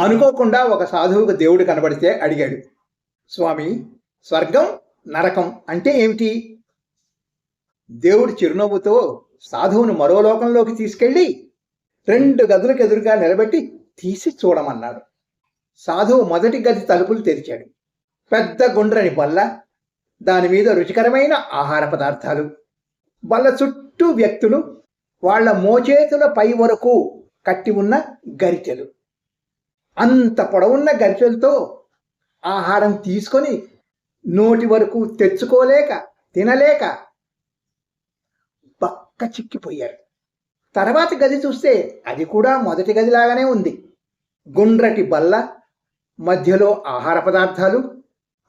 అనుకోకుండా ఒక సాధువుకు దేవుడు కనబడితే అడిగాడు స్వామి స్వర్గం నరకం అంటే ఏమిటి? దేవుడు చిరునవ్వుతో సాధువును మరో లోకంలోకి తీసుకెళ్ళి రెండు గదులకు ఎదురుగా నిలబెట్టి తీసి చూడమన్నాడు. సాధువు మొదటి గది తలుపులు తెరిచాడు. పెద్ద గుండ్రని బల్ల దాని మీద రుచికరమైన ఆహార పదార్థాలు. బల్ల చుట్టూ వ్యక్తులు వాళ్ళ మోచేతుల పై వరకు కట్టి ఉన్న గరిటెలు. అంత పొడవున్న గరిటెలతో ఆహారం తీసుకొని నోటి వరకు తెచ్చుకోలేక తినలేక పక్క చిక్కిపోయారు. తర్వాత గది చూస్తే అది కూడా మొదటి గదిలాగానే ఉంది. గుండ్రటి బల్ల మధ్యలో ఆహార పదార్థాలు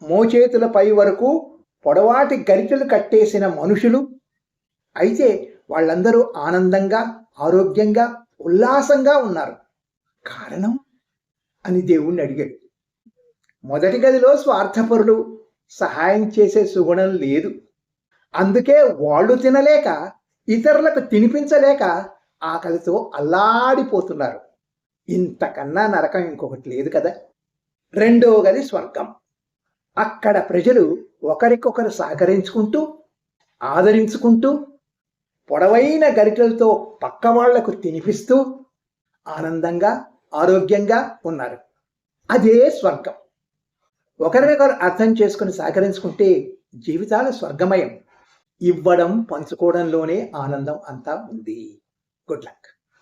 మోచేతులపై వరకు పొడవాటి గరిటెలు కట్టేసిన మనుషులు. అయితే వాళ్ళందరూ ఆనందంగా ఆరోగ్యంగా ఉల్లాసంగా ఉన్నారు. కారణం? అని దేవుణ్ణి అడిగాడు. మొదటి గదిలో స్వార్థపరులు సహాయం చేసే సుగుణం లేదు. అందుకే వాళ్ళు తినలేక ఇతరులకు తినిపించలేక ఆకలితో అల్లాడిపోతున్నారు. ఇంతకన్నా నరకం ఇంకొకటి లేదు కదా? రెండో గది స్వర్గం. అక్కడ ప్రజలు ఒకరికొకరు సహకరించుకుంటూ ఆదరించుకుంటూ పొడవైన గరిటలతో పక్క వాళ్ళకు తినిపిస్తూ ఆనందంగా ఆరోగ్యంగా ఉన్నారు. అదే స్వర్గం. ఒకరినొకరు అర్థం చేసుకుని సహకరించుకుంటే జీవితాలు స్వర్గమయం. ఇవ్వడం పంచుకోవడంలోనే ఆనందం అంతా ఉంది. Good luck